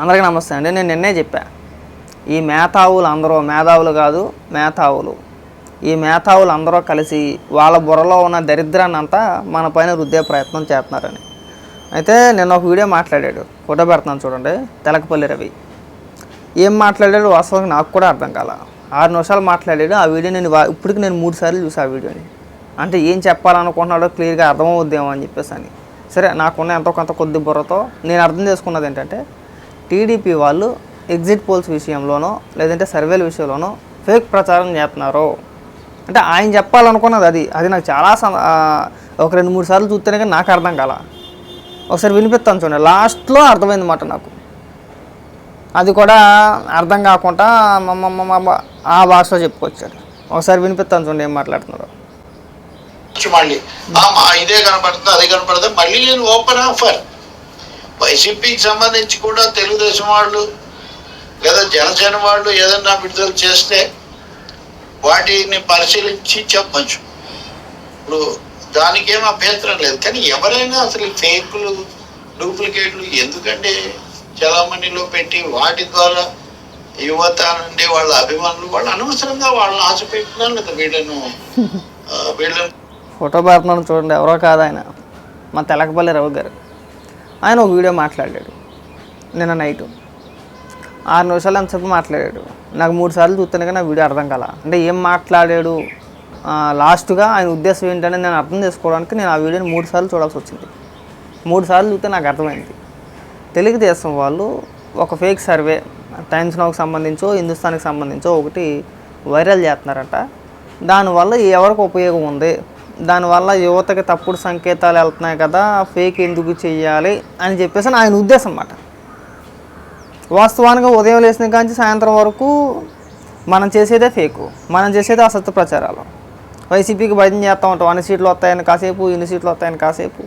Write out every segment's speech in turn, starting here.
అందరికీ నమస్తే అండి. నేను నిన్నే చెప్పా. ఈ మేధావులు అందరూ మేధావులు కాదు మేధావులు. ఈ మేధావులు అందరూ కలిసి వాళ్ళ బుర్రలో ఉన్న దరిద్రాన్ని అంతా మన పైన రుద్దే ప్రయత్నం చేస్తున్నారని. అయితే నేను ఒక వీడియో మాట్లాడాడు. ఫోటో పెడుతున్నాను చూడండి. తెలకపల్లి రవి. ఏం మాట్లాడాడు? వాస్తవానికి నాకు కూడా అర్థం కాల. ఆరు నిమిషాలు మాట్లాడాడు. ఆ వీడియో నేను ఇప్పటికి నేను మూడు సార్లు చూసా ఆ వీడియోని. అంటే ఏం చెప్పాలనుకుంటున్నాడో క్లియర్గా అర్థమవుద్దేమో అని చెప్పేసి అని సరే నాకున్న ఎంతో కొంత కొద్ది బుర్రతో నేను అర్థం చేసుకున్నది ఏంటంటే టీడీపీ వాళ్ళు ఎగ్జిట్ పోల్స్ విషయంలోనో లేదంటే సర్వేల విషయంలోనో ఫేక్ ప్రచారం చేస్తున్నారు. అంటే ఆయన చెప్పాలనుకున్నది అది. అది నాకు చాలా ఒక రెండు మూడు సార్లు చూస్తేనే కానీ నాకు అర్థం కాల. ఒకసారి వినిపిస్తాను చూడండి. లాస్ట్లో అర్థమైంది మాట నాకు. అది కూడా అర్థం కాకుండా మమ్మ ఆ భాషలో చెప్పుకొచ్చారు ఒకసారి వినిపిస్తాను చూడండి ఏం మాట్లాడుతున్నారు మళ్ళీ. ఇదే కనపడుతుంది అదే కనపడుతుంది. మళ్ళీ నేను ఓపెన్ ఆఫర్ వైసీపీకి సంబంధించి కూడా తెలుగుదేశం వాళ్ళు లేదా జనసేన వాళ్ళు ఏదన్నా విడుదల చేస్తే వాటిని పరిశీలించి చెప్పచ్చు. ఇప్పుడు దానికేం అభ్యంతరం లేదు. కానీ ఎవరైనా అసలు ఫేక్లు ఫేకులు డూప్లికేట్లు ఎందుకంటే చలామణిలో పెట్టి వాటి ద్వారా యువత నుండి వాళ్ళ అభిమానులు వాళ్ళు అనవసరంగా వాళ్ళని ఆశ పెట్టినారు లేదా వీళ్ళను వీళ్ళను. ఫోటో పెడుతున్నాను చూడండి. ఎవరో కాదు ఆయన. మా తెలకపల్లి రవి గారు. ఆయన ఒక వీడియో మాట్లాడాడు నిన్న నైట్. ఆరు నిమిషాలు ఎంతసేపు మాట్లాడాడు? నాకు మూడు సార్లు చూస్తేనే కానీ నా వీడియో అర్థం కాల. అంటే ఏం మాట్లాడాడు? లాస్ట్గా ఆయన ఉద్దేశం ఏంటని నేను అర్థం చేసుకోవడానికి నేను ఆ వీడియోని మూడు సార్లు చూడాల్సి వచ్చింది. మూడు సార్లు చూస్తే నాకు అర్థమైంది. తెలుగుదేశం వాళ్ళు ఒక ఫేక్ సర్వే టైమ్స్ నౌకి సంబంధించో హిందుస్థాన్కి సంబంధించో ఒకటి వైరల్ చేస్తున్నారంట. దానివల్ల ఎవరికి ఉపయోగం ఉంది? దానివల్ల యువతకి తప్పుడు సంకేతాలు వెళ్తున్నాయి కదా ఫేక్ ఎందుకు చెయ్యాలి అని చెప్పేసి ఆయన ఉద్దేశం అన్నమాట. వాస్తవానికి ఉదయం లేచిన కాంచి సాయంత్రం వరకు మనం చేసేదే ఫేకు మనం చేసేదే అసత్య ప్రచారాలు. వైసీపీకి భయం చేస్తూ ఉంటాం అన్ని సీట్లు వస్తాయని కాసేపు ఇన్ని సీట్లు వస్తాయని కాసేపు.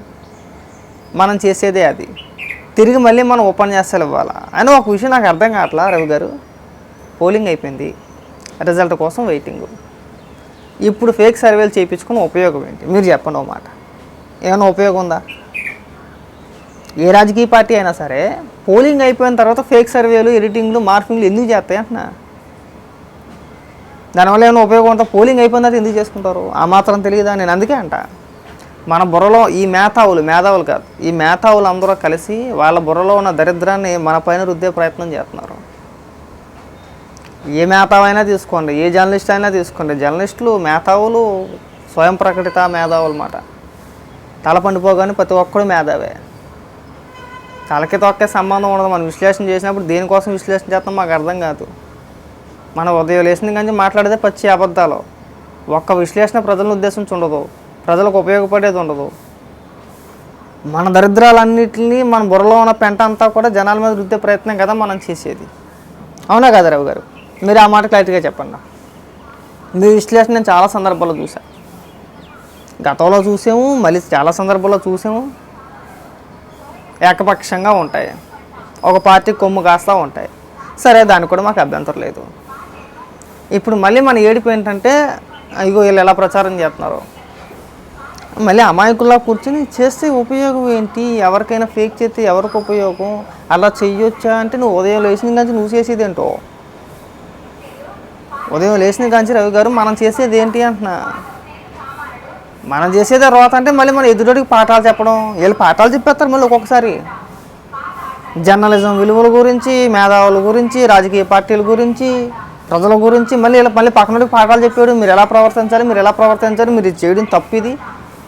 మనం చేసేదే అది. తిరిగి మళ్ళీ మనం ఉపన్యాసాలు ఇవ్వాలా? అని ఒక విషయం నాకు అర్థం కావట్లా రవి గారు? పోలింగ్ అయిపోయింది. రిజల్ట్ కోసం వెయిటింగ్ ఇప్పుడు ఫేక్ సర్వేలు చేయించుకుని ఉపయోగం ఏంటి? మీరు చెప్పండి ఒక మాట. ఏమైనా ఉపయోగం ఉందా? ఏ రాజకీయ పార్టీ అయినా సరే పోలింగ్ అయిపోయిన తర్వాత ఫేక్ సర్వేలు ఎడిటింగ్లు మార్ఫింగ్లు ఎందుకు చేస్తాయి అంటున్నా? దానివల్ల ఏమైనా ఉపయోగం ఉందా? పోలింగ్ అయిపోయిన తర్వాత ఎందుకు చేసుకుంటారు? ఆ మాత్రం తెలియదా? నేను అందుకే అంట. మన బుర్రలో ఈ మేధావులు మేధావులు కాదు ఈ మేధావులు అందరూ కలిసి వాళ్ళ బుర్రలో ఉన్న దరిద్రాన్ని మన పైన రుద్దే ప్రయత్నం చేస్తున్నారు. ఏ మేధావైనా తీసుకోండి ఏ జర్నలిస్ట్ అయినా తీసుకోండి. జర్నలిస్టులు మేధావులు స్వయం ప్రకటిత మేధావులు మాట. తల పండిపోగానే ప్రతి ఒక్కడు మేధావే. తలకి తొక్కే సంబంధం ఉండదు. మనం విశ్లేషణ చేసినప్పుడు దేనికోసం విశ్లేషణ చేస్తాం మాకు అర్థం కాదు. మనం ఉదయం లేచిన కానీ మాట్లాడితే పచ్చి అబద్ధాలు. ఒక్క విశ్లేషణ ప్రజలను ఉద్దేశించి ఉండదు. ప్రజలకు ఉపయోగపడేది ఉండదు. మన దరిద్రాలన్నింటినీ మన బుర్రలో ఉన్న పెంట అంతా కూడా జనాల మీద రుద్దే ప్రయత్నం కదా మనం చేసేది. అవునా కదా రవి గారు? మీరు ఆ మాట క్లారిటీగా చెప్పండి. మీ విశ్లేషణ నేను చాలా సందర్భాల్లో చూసాను గతంలో చూసాము మళ్ళీ చాలా సందర్భాల్లో చూసాము. ఏకపక్షంగా ఉంటాయి. ఒక పార్టీ కొమ్ము కాస్తా ఉంటాయి. సరే దానికి కూడా మాకు అభ్యంతరం లేదు. ఇప్పుడు మళ్ళీ మన ఏడుపు ఏంటంటే అయ్యో వీళ్ళు ఎలా ప్రచారం చేస్తున్నారు? మళ్ళీ అమాయకుల్లా కూర్చొని చేస్తే ఉపయోగం ఏంటి? ఎవరికైనా ఫేక్ చేస్తే ఎవరికి ఉపయోగం? అలా చెయ్యొచ్చా అంటే నువ్వు ఉదయం లేచిన కాంచి నువ్వు చేసేది ఏంటో ఉదయం లేచిన కాంచి రవి గారు మనం చేసేది ఏంటి అంటున్నా. మనం చేసేదే రోత అంటే మళ్ళీ మన ఎదురుడికి పాఠాలు చెప్పడం వీళ్ళు పాఠాలు చెప్పేస్తారు మళ్ళీ ఒక్కొక్కసారి. జర్నలిజం విలువల గురించి మేధావుల గురించి రాజకీయ పార్టీల గురించి ప్రజల గురించి మళ్ళీ ఇలా మళ్ళీ పక్కనడికి పాఠాలు చెప్పాడు మీరు ఎలా ప్రవర్తించాలి మీరు ఎలా ప్రవర్తించాలి మీరు ఇది చేయడం తప్పు ఇది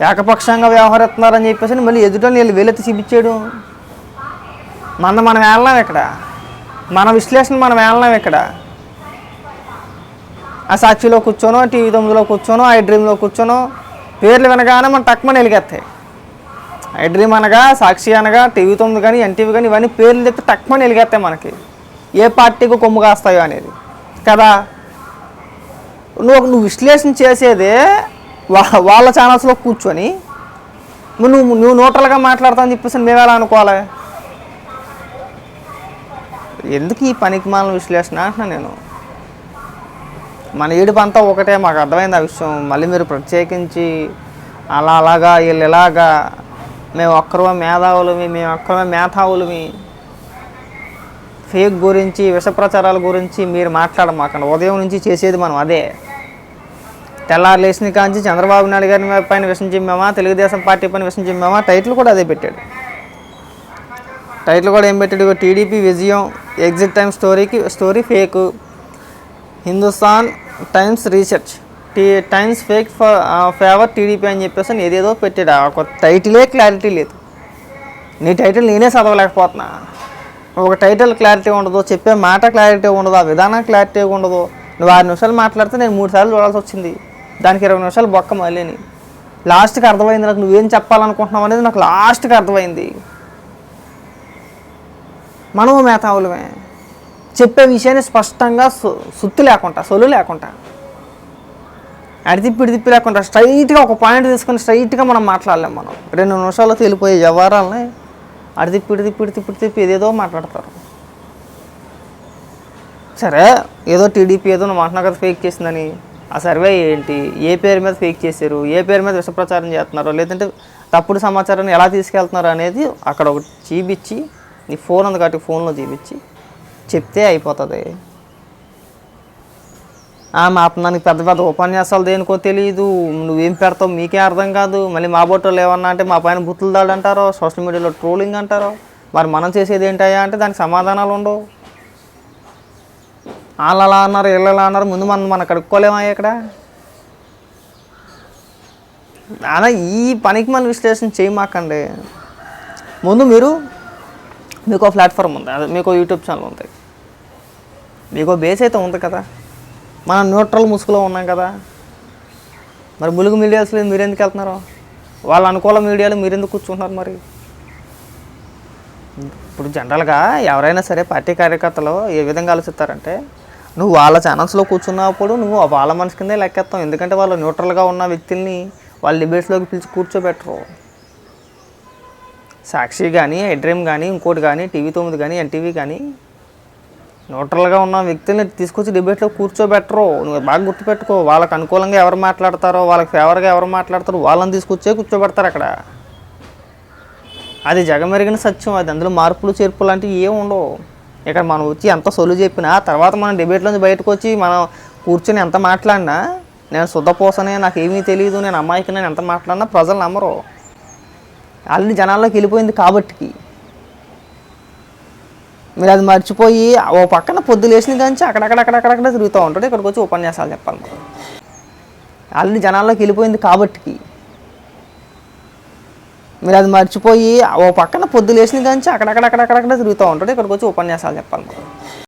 ఏకపక్షంగా వ్యవహరిస్తున్నారని చెప్పేసి మళ్ళీ ఎదుటని వీళ్ళు వేలెత్తి చూపించాడు మన మనం వెళ్ళాం ఇక్కడ. మన విశ్లేషణ మనం వెళ్ళాం ఇక్కడ. ఆ సాక్షిలో కూర్చోనో టీవీ తొమ్మిదిలో కూర్చోనో ఐ డ్రీమ్లో కూర్చోనో పేర్లు వినగానే మనం టక్మని వెలిగేస్తాయి ఐ డ్రీమ్ అనగా సాక్షి అనగా టీవీ తొమ్మిది కానీ ఎన్టీవీ కానీ ఇవన్నీ పేర్లు చెప్తే టక్మని వెలిగేస్తాయి మనకి. ఏ పార్టీకి కొమ్ము కాస్తాయో అనేది. కదా? నువ్వు నువ్వు విశ్లేషణ చేసేదే వా వాళ్ళ ఛానల్స్లో కూర్చొని నువ్వు నువ్వు న్యూట్రల్గా మాట్లాడతావు అని చెప్పేసి మేము ఎలా అనుకోవాలి? ఎందుకు ఈ పనికి మాలిన విశ్లేషణ అంటున్నా నేను? మన ఏడుపంతా ఒకటే మాకు అర్థమైంది ఆ విషయం. మళ్ళీ మీరు ప్రత్యేకించి అలా అలాగా వీళ్ళు ఇలాగా మేము ఒక్కరమే మేధావులమి మేము ఒక్కరమే మేధావులమి. ఫేక్ గురించి విష ప్రచారాల గురించి మీరు మాట్లాడమాకండి ఉదయం నుంచి చేసేది మనం అదే. తెల్లారు లేచిన కాంచి చంద్రబాబు నాయుడు గారి పైన విషయం చెప్పామా తెలుగుదేశం పార్టీ పైన విషయం చెప్పామా టైటిల్ కూడా అదే పెట్టాడు. టైటిల్ కూడా ఏం పెట్టాడు? టీడీపీ విజయం ఎగ్జిట్ టైం స్టోరీకి story fake. Hindustan Times research T Times fake favour TDP అని చెప్పేసి అని ఏదేదో పెట్టాడు. ఒక టైటిలే క్లారిటీ లేదు. నీ టైటిల్ నేనే చదవలేకపోతున్నా. ఒక టైటిల్ క్లారిటీ ఉండదు. చెప్పే మాట క్లారిటీ ఉండదు. ఆ విధానం క్లారిటీ ఉండదు. నువ్వు ఆరు నిమిషాలు మాట్లాడితే నేను మూడు సార్లు చూడాల్సి వచ్చింది. దానికి ఇరవై నిమిషాలు బొక్క మళ్ళీని లాస్ట్కి అర్థమైంది నాకు. నువ్వేం చెప్పాలనుకుంటున్నావు అనేది నాకు లాస్ట్కి అర్థమైంది. మనము మేధావులమే. చెప్పే విషయాన్ని స్పష్టంగా సు- లేకుండా సొలు లేకుండా. అడితిప్పి ఇడితిప్పి లేకుండా స్ట్రైట్గా ఒక పాయింట్ తీసుకొని స్ట్రైట్గా మనం మాట్లాడలేం మనం. రెండు నిమిషాల్లో తేలిపోయే వ్యవహారాలని అడితిప్పి ఇడితిప్పి ఇడితిప్పి ఇడితిప్పి ఏదేదో మాట్లాడతారు. సరే ఏదో టీడీపీ ఏదో మాట్లాడ కదా ఫేక్ చేసిందని. ఆ సర్వే ఏంటి? ఏ పేరు మీద ఫేక్ చేశారు? ఏ పేరు మీద విషప్రచారం చేస్తున్నారో? లేదంటే తప్పుడు సమాచారాన్ని ఎలా తీసుకెళ్తున్నారు అనేది అక్కడ ఒకటి చూపించి నీ ఫోన్ ఉంది కాబట్టి ఫోన్లో చూపించి చెప్తే అయిపోతుంది. మా అతనికి పెద్ద పెద్ద ఉపన్యాసాలు దేనికో తెలియదు నువ్వేం పెడతావు మీకే అర్థం కాదు. మళ్ళీ మా బొట్టలు ఏమన్నా అంటే మా పైన బుత్తులు దాడు అంటారో సోషల్ మీడియాలో ట్రోలింగ్ అంటారో మరి మనం చేసేది ఏంటయ్యా అంటే దానికి సమాధానాలు ఉండవు. వాళ్ళు అలా అన్నారు వీళ్ళు అలా అన్నారు ముందు మనం మనం కడుక్కోలేమా ఇక్కడ? అలా ఈ పనికి మన విశ్లేషణ చేయమాకండి. ముందు మీరు మీకు ప్లాట్ఫామ్ ఉంది. అదే మీకు యూట్యూబ్ ఛానల్ ఉంది. మీకు బేస్ అయితే ఉంది కదా. మనం న్యూట్రల్ ముసుగులో ఉన్నాం కదా. మరి ములుగు మీడియాస్లో మీరు ఎందుకు వెళ్తున్నారు? వాళ్ళ అనుకూల మీడియాలో మీరు ఎందుకు కూర్చుంటున్నారు మరి? ఇప్పుడు జనరల్గా ఎవరైనా సరే పార్టీ కార్యకర్తలు ఏ విధంగా ఆలోచిస్తారంటే నువ్వు వాళ్ళ ఛానల్స్లో కూర్చున్నప్పుడు నువ్వు వాళ్ళ మనసు కిందే లెక్కేస్తావు ఎందుకంటే వాళ్ళు న్యూట్రల్గా ఉన్న వ్యక్తుల్ని వాళ్ళ డిబేట్స్లోకి పిలిచి కూర్చోబెట్టరు. సాక్షి కానీ ఎడ్రీమ్ కానీ ఇంకోటి కానీ టీవీ తొమ్మిది కానీ ఎన్టీవీ కానీ న్యూట్రల్గా ఉన్న వ్యక్తుల్ని తీసుకొచ్చి డిబేట్లో కూర్చోబెట్టరు. నువ్వు బాగా గుర్తుపెట్టుకో వాళ్ళకి అనుకూలంగా ఎవరు మాట్లాడతారో వాళ్ళకి ఫేవర్గా ఎవరు మాట్లాడతారో వాళ్ళని తీసుకొచ్చే కూర్చోబెడతారు అక్కడ. అది జగమెరిగిన సత్యం అది అందులో మార్పులు చేర్పు లాంటివి ఏమి ఉండవు. ఇక్కడ మనం వచ్చి ఎంత సొలు చెప్పినా తర్వాత మనం డిబేట్లోంచి బయటకు వచ్చి మనం కూర్చొని ఎంత మాట్లాడినా నేను శుద్ధపోసనే నాకు ఏమీ తెలియదు నేను అమ్మాయికి నేను ఎంత మాట్లాడినా ప్రజలు నమ్మరు. ఆల్రెడీ జనాల్లోకి వెళ్ళిపోయింది కాబట్టికి. మీరు అది మర్చిపోయి ఓ పక్కన పొద్దు లేచిన కానీ అక్కడక్కడక్కడక్కడ తిరుగుతూ ఉంటాడు. ఇక్కడికి వచ్చి ఉపన్యాసాలు చెప్పాలి ఆల్రెడీ జనాల్లోకి వెళ్ళిపోయింది కాబట్టికి. మీరు అది మర్చిపోయి ఓ పక్కన పొద్దు లేచిన కానీ అక్కడక్కడక్కడక్కడ తిరుగుతూ ఉంటాడు. ఇక్కడికి వచ్చి ఉపన్యాసాలు చెప్పాలి